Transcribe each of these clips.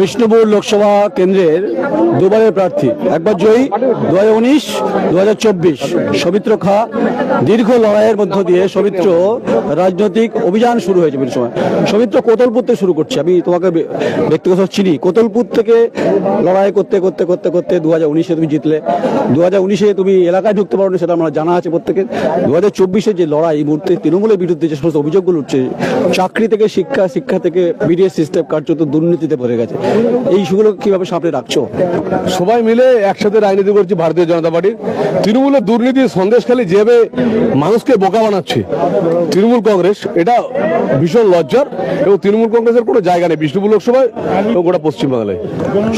বিষ্ণুপুর লোকসভা কেন্দ্রের দুবারের প্রার্থী, একবার জয়ী দু হাজার উনিশ দু হাজার চব্বিশ, সৌমিত্র খা, দীর্ঘ লড়াইয়ের মধ্য দিয়ে সৌমিত্র রাজনৈতিক অভিযান শুরু হয়েছে বিভিন্ন সময়। সৌমিত্র, কোতলপুর থেকে শুরু করছে, আমি তোমাকে ব্যক্তিগত চিনি। কোতলপুর থেকে লড়াই করতে করতে করতে করতে দু হাজার উনিশে তুমি জিতলে। দু হাজার উনিশে তুমি এলাকায় ঢুকতে পারো সেটা আমরা জানা আছে প্রত্যেকের। দু হাজার চব্বিশে যে লড়াই মুহূর্তে তৃণমূলের বিরুদ্ধে যে সমস্ত অভিযোগগুলো উঠছে, চাকরি থেকে শিক্ষা শিক্ষা থেকে বিডিএস সিস্টেম কার্যত দুর্নীতিতে ভরে গেছে। এই ইস্যুগুলো কীভাবে সামনে রাখছো? সবাই মিলে একসাথে রাজনীতি করছি ভারতীয় জনতা পার্টির। তৃণমূলের দুর্নীতি সন্দেশখালী যেভাবে মানুষকে বোকা বানাচ্ছে তৃণমূল কংগ্রেস এটা ভীষণ লজ্জার এবং তৃণমূল কংগ্রেসের কোনো জায়গা নেই বিষ্ণুপুর লোকসভায় এবং গোটা পশ্চিমবাংলায়।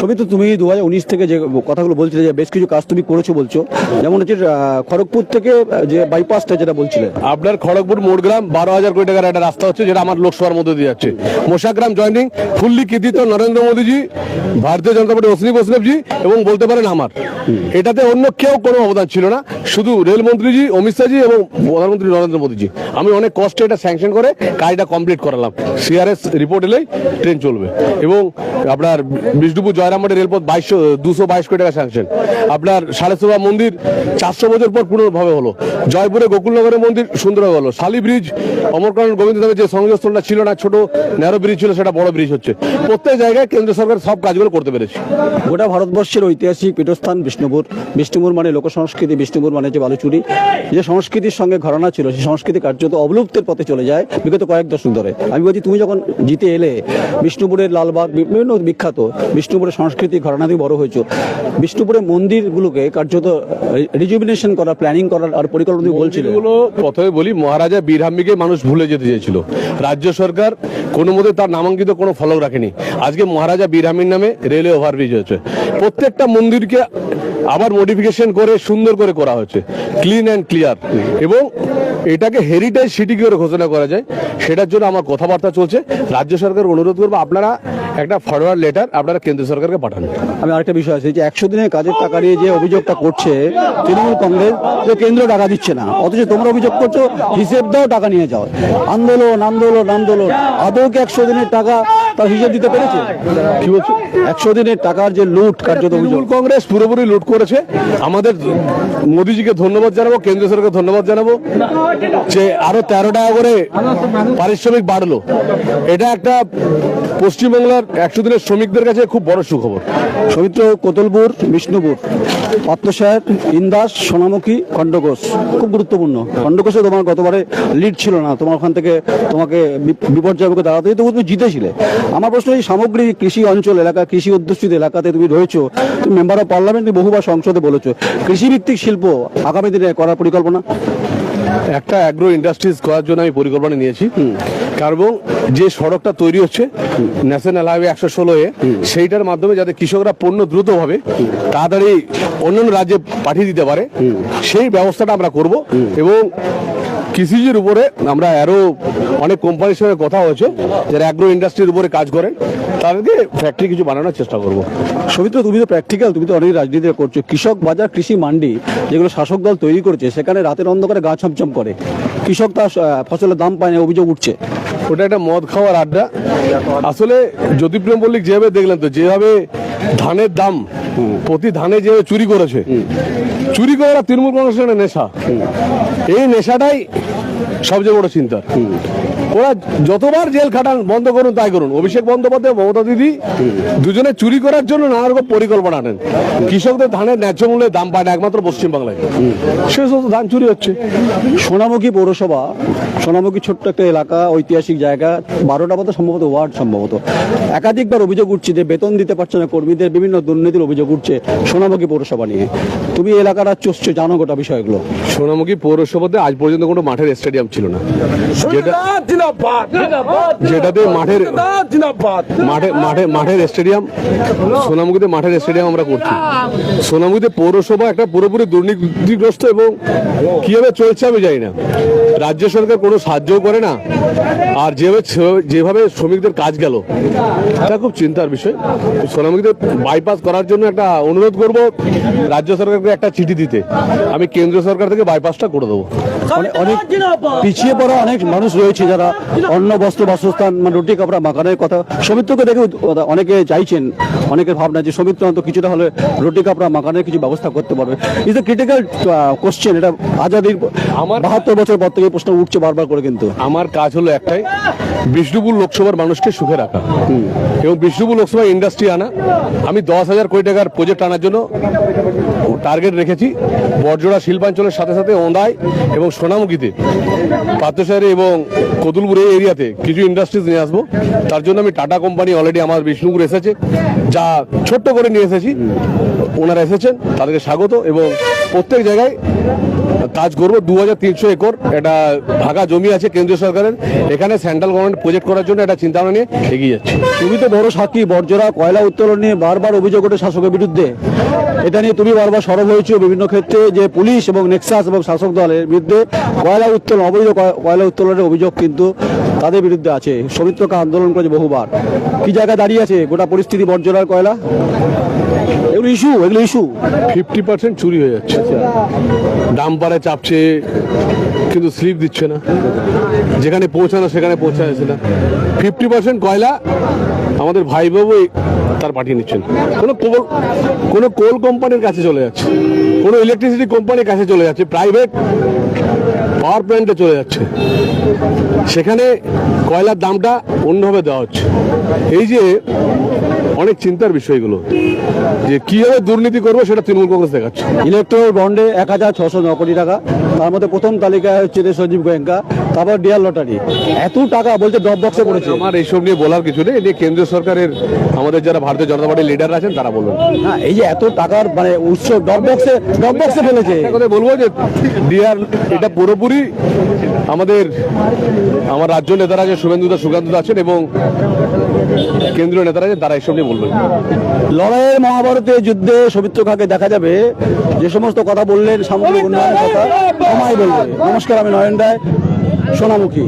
সমিত তুমি দু হাজার উনিশ থেকে যে কথাগুলো বলছিলে যে বেশ কিছু কাজ তুমি করেছ বলছো যেমন হচ্ছে খড়গপুর থেকে যে বাইপাসটা যেটা বলছিলে। আপনার খড়গপুর মোড়গ্রাম বারো হাজার কোটি টাকার একটা রাস্তা হচ্ছে যেটা আমার লোকসভার মধ্যে দিয়ে যাচ্ছে। মোশাগ্রাম জয়নিং ফুল্লি কৃতিত্ব নরেন্দ্র মোদীজি, ভারতীয় জনতা পার্টি অশ্বিনী বৈষ্ণবজি এবং বলতে পারেন আমার। এটাতে অন্য কেউ কোনো অবদান ছিল না, শুধু রেলমন্ত্রীজি অমিত শাহজি এবং প্রধানমন্ত্রী নরেন্দ্র মোদীজি। আমি অনেক কষ্টে এটা স্যাংশন করে কাজটা কমপ্লিট করালাম। সিআরএস রিপোর্ট এলেই ট্রেন চলবে। এবং আপনার বিষ্ণুপুর জয়রামবাটি রেলপথ বাইশশো, দুশো বাইশ কোটি টাকা স্যাংশন আপনার সাড়েসোবা মন্দির চারশো বছর পর পুনর্ভাবে হলো। জয়পুরে গোকুলনগরের মন্দির সুন্দর হলো। শালি ব্রিজ অমরকানন গোবিন্দ যে সংযোগস্থলটা ছিল না, ছোট ন্যারো ব্রিজ ছিল, সেটা বড় ব্রিজ। হচ্ছে। প্রত্যেক জায়গায় কেন্দ্র সরকার সব কাজগুলো করতে পেরেছে। গোটা ভারতবর্ষের ঐতিহাসিক পীঠস্থান বিষ্ণুপুর। বিষ্ণুপুর মানে লোক সংস্কৃতি বিষ্ণুপুর মানে যে বালুচুরি। যে সংস্কৃতির সঙ্গে ঘরানা ছিল সেই সংস্কৃতি কার্যত অবলুপ্তের পথে চলে যায় বিগত কয়েক দশক ধরে। আমি বলছি তুমি যখন জিতে এলে বিষ্ণুপুরের লালবাগ বিভিন্ন বিখ্যাত বিষ্ণুপুরের সংস্কৃতি ঘরানা দিয়ে বড় হয়েছো। বিষ্ণুপুরের মন্দিরগুলোকে কার্যত রিজুমিনেশন করা প্ল্যানিং করার আর পরিকল্পনা বলছিলে। এগুলো প্রথমে বলি মহারাজা বীরহাম্বিকে মানুষ ভুলে যেতে চেয়েছিল। রাজ্য সরকার কোনো মতে তার নামাঙ্কিত কোনো ফলক রাখেনি। আজকে মহারাজা বীরহামির নামে রেলওয়ে ওভারব্রিজ হয়েছে। প্রত্যেকটা মন্দিরকে আবার মডিফিকেশন করে, সুন্দর করে করা হয়েছে। ক্লিন অ্যান্ড ক্লিয়ার এবং এটাকে হেরিটেজ সিটি করে ঘোষণা করা যায়। সেটার জন্য আমার কথাবার্তা চলছে। রাজ্য সরকার অনুরোধ করব, আপনারা একটা ফরওয়ার্ড লেটার আপনারা কেন্দ্র সরকারকে পাঠান। আমি আরেকটা বিষয় আছে যে একশো দিনের কাজের টাকা নিয়ে যে অভিযোগটা করছে তৃণমূল কংগ্রেস, যে কেন্দ্র টাকা দিচ্ছে না। অথচ তোমরা অভিযোগ করছ, হিসেব দাও, টাকা নিয়ে যাও। আন্দোলন আন্দোলন আন্দোলন। আদৌ কি একশো দিনের টাকা তার হিসেব দিতে পেরেছে? কি বলছো? একশো দিনের টাকার যে লুট কার্যত তৃণমূল কংগ্রেস পুরোপুরি লুট করেছে। আমাদের মোদিজিকে ধন্যবাদ জানাব কেন্দ্র সরকারকে ধন্যবাদ জানাব যে আরও তেরো টাকা করে পারিশ্রমিক বাড়লো। এটা একটা পশ্চিমবাংলার একশো দিনের শ্রমিকদের কাছে খুব বড় সুখবর। সৌমিত্র কোতলপুর বিষ্ণুপুর। পাত্রসাহেব ইন্দাস সোনামুখী খণ্ডঘোষ খুব গুরুত্বপূর্ণ। খণ্ডঘোষে তোমার গতবারে লিড ছিল না। তোমার ওখান থেকে তোমাকে বি- বিপর্যয় মুখে দাঁড়াতে তবু তুমি জিতেছিলে। আমার প্রশ্ন এই সামগ্রিক কৃষি অঞ্চল এলাকা কৃষি অধ্যুষিত এলাকাতে তুমি রয়েছো তুমি মেম্বার অফ পার্লামেন্ট বহুবার সংসদে বলেছ কৃষিভিত্তিক শিল্প আগামী দিনে করার পরিকল্পনা? একটা অ্যাগ্রো ইন্ডাস্ট্রিজ করার জন্য আমি পরিকল্পনা নিয়েছি। কারণ যে সড়কটা তৈরি হচ্ছে ন্যাশনাল হাইওয়ে একশো ষোলো এ, সেইটার মাধ্যমে যাতে কৃষকরা পণ্য দ্রুতভাবে তাড়াতাড়ি অন্যান্য রাজ্যে পাঠিয়ে দিতে পারে, সেই ব্যবস্থাটা আমরা করব এবং কৃষিজের উপরে আমরা আরও অনেক কোম্পানির সঙ্গে কথা হয়েছে, যারা অ্যাগ্রো ইন্ডাস্ট্রির উপরে কাজ করে তাদেরকে ফ্যাক্টরি কিছু বানানোর চেষ্টা করব। সৌমিত্র তুমি তো প্র্যাকটিক্যাল তুমি তো অনেক রাজনীতি করছ। কৃষক বাজার কৃষি মান্ডি, যেগুলো শাসক দল তৈরি করেছে, সেখানে রাতের অন্ধকারে গা ছমছম করে। কৃষক তার ফসলের দাম পায় না, অভিযোগ উঠছে। ওটা একটা মদ খাওয়ার আড্ডা। আসলে জ্যোতিপ্রিয় মল্লিক যেভাবে দেখলেন তো, যেভাবে ধানের দাম, প্রতি ধানে যেভাবে চুরি করেছে, চুরি করা তৃণমূল কংগ্রেসের নেশা। এই নেশাটাই সবচেয়ে বড় চিন্তার। ওরা যতবার জেল খাটান বন্ধ করুন তাই করুন। অভিষেক বন্দ্যোপাধ্যায় মমতা দিদি দুজনে চুরি করার জন্য নানা রকম পরিকল্পনা আনেন। কৃষকদের ধানের ন্যায্য মূল্যে দাম পায় না একমাত্র পশ্চিমবাংলায়। সে সমস্ত ধান চুরি হচ্ছে। সোনামুখী পৌরসভা সোনামুখী ছোট্ট একটা এলাকা ঐতিহাসিক জায়গা বারোটা মতো সম্ভবত ওয়ার্ড সম্ভবত। একাধিকবার অভিযোগ উঠছে যে বেতন দিতে পারছে না কর্মীদের বিভিন্ন দুর্নীতির অভিযোগ উঠছে সোনামুখী পৌরসভা নিয়ে। তুমি এই এলাকাটা চষছো জানো গোটা বিষয়গুলো। সোনামুখী পৌরসভাতে আজ পর্যন্ত কোনো মাঠের স্টেডিয়াম ছিল না। যেটা যেটাতে মাঠের মাঠে মাঠে মাঠের স্টেডিয়াম সোনামুখীতে মাঠের স্টেডিয়াম আমরা করছি। সোনামুখীতে পৌরসভা একটা পুরোপুরি দুর্নীতিগ্রস্ত এবং কীভাবে চলছে আমি জানি না। রাজ্য সরকার কোনো সাহায্যও করে না। আর যেভাবে যেভাবে শ্রমিকদের কাজ গেল এটা খুব চিন্তার বিষয়। শ্রমিকদের বাইপাস করার জন্য একটা অনুরোধ করব রাজ্য সরকারকে একটা চিঠি দিতে। আমি কেন্দ্র সরকার থেকে বাইপাসটা করে দেবো। অনেক- পিছিয়ে পড়া অনেক মানুষ রয়েছে যারা অন্ন বস্ত্র বাসস্থান মানে রুটি কাপড়া মাকানের কথা। সৌমিত্রকে দেখে অনেকে চাইছেন অনেকের ভাবনা যে সৌমিত্র অন্তত কিছুটা হলে রুটি কাপড়া মাকানের কিছু ব্যবস্থা করতে পারবে। ইজ এ ক্রিটিক্যাল কোশ্চেন এটা আজাদির আমার- বাহাত্তর বছর পর থেকে এই প্রশ্ন উঠছে বারবার করে কিন্তু। আমার কাজ হলো একটাই বিষ্ণুপুর লোকসভার মানুষকে সুখে রাখা। এবং বিষ্ণুপুর লোকসভা ইন্ডাস্ট্রি আনা। আমি দশ হাজার কোটি টাকার প্রজেক্ট আনার জন্য টার্গেট রেখেছি। বর্জরা শিল্পাঞ্চলের সাথে সাথে ওঁদায় এবং সোনামুখীতে। পাত্রসাহের এবং কতুলপুর এই এরিয়াতে কিছু ইন্ডাস্ট্রিজ নিয়ে আসব। তার জন্য আমি টাটা কোম্পানি অলরেডি আমার বিষ্ণুপুর এসেছে। যা ছোট্ট করে নিয়ে এসেছি। ওনারা এসেছেন তাদেরকে স্বাগত এবং প্রত্যেক জায়গায় কাজ করব দু হাজার তিনশো একর এটা ভাগা জমি আছে কেন্দ্রীয় সরকারের। এখানে সেন্ট্রাল গভর্নমেন্ট প্রজেক্ট করার জন্য একটা চিন্তা ভাবনা নিয়ে এগিয়ে যাচ্ছে। তুমি তো বড় সাক্ষী বর্জরা কয়লা উত্তোলন নিয়ে বারবার অভিযোগ ওঠে শাসকের বিরুদ্ধে। এটা নিয়ে তুমি বারবার সরব হয়েছো বিভিন্ন ক্ষেত্রে যে পুলিশ এবং নেক্সাস এবং শাসক দলের বিরুদ্ধে কয়লা উত্তোলন, অবৈধ কয়লা উত্তোলনের অভিযোগ কিন্তু তাদের বিরুদ্ধে আছে। সৌমিত্রকে আন্দোলন করেছে বহুবার। কি জায়গায় দাঁড়িয়ে আছে? গোটা পরিস্থিতি বর্জরার কয়লা? এগুলো ইস্যু এগুলো ইস্যু ফিফটি পার্সেন্ট চুরি হয়ে যাচ্ছে। ডাম্পারে চাপছে কিন্তু স্লিপ দিচ্ছে না। যেখানে পৌঁছানো সেখানে পৌঁছা যাচ্ছে না। ফিফটি পার্সেন্ট কয়লা আমাদের ভাই বাবু তার পাঠিয়ে নিচ্ছেন। কোনো কোল কোনো কোল কোম্পানির কাছে চলে যাচ্ছে। কোনো ইলেকট্রিসিটি কোম্পানির কাছে চলে যাচ্ছে। প্রাইভেট পাওয়ার প্ল্যান্টে চলে যাচ্ছে। সেখানে কয়লার দামটা অন্যভাবে দেওয়া হচ্ছে। এই যে অনেক চিন্তার বিষয়গুলো। যে কীভাবে দুর্নীতি করব সেটা তৃণমূল কংগ্রেস দেখাচ্ছে। ইলেকট্রোল বন্ডে এক হাজার ছশো ন কোটি টাকা তার মধ্যে প্রথম তালিকায় হচ্ছে সঞ্জীব গোয়েঙ্কা তারপর ডিয়ার লটারি। এত টাকা বলছে ড্রপ বক্সে পড়েছে। আমার এইসব নিয়ে বলার কিছু নেই এটি কেন্দ্রীয় সরকারের আমাদের যারা ভারতীয় জনতা পার্টির লিডার আছেন তারা বলবেন না এই যে এত টাকার মানে উৎস ড্রপ বক্সে ড্রপ বক্সে ফেলেছে। কথা বলব যে ডিআর এটা পুরোপুরি আমাদের, আমার রাজ্য নেতারা যে শুভেন্দু দা সুকান্ত দা আছেন এবং কেন্দ্রীয় নেতারা আছেন তারা এইসব নিয়ে বলবেন। লড়াইয়ের মহাভারতে যুদ্ধে সবিত্র খাকে দেখা যাবে। যে সমস্ত কথা বললেন, সামগ্রিক উন্নয়নের কথা সময় বলবে নমস্কার, আমি নয়ন রায়, সোনামুখী।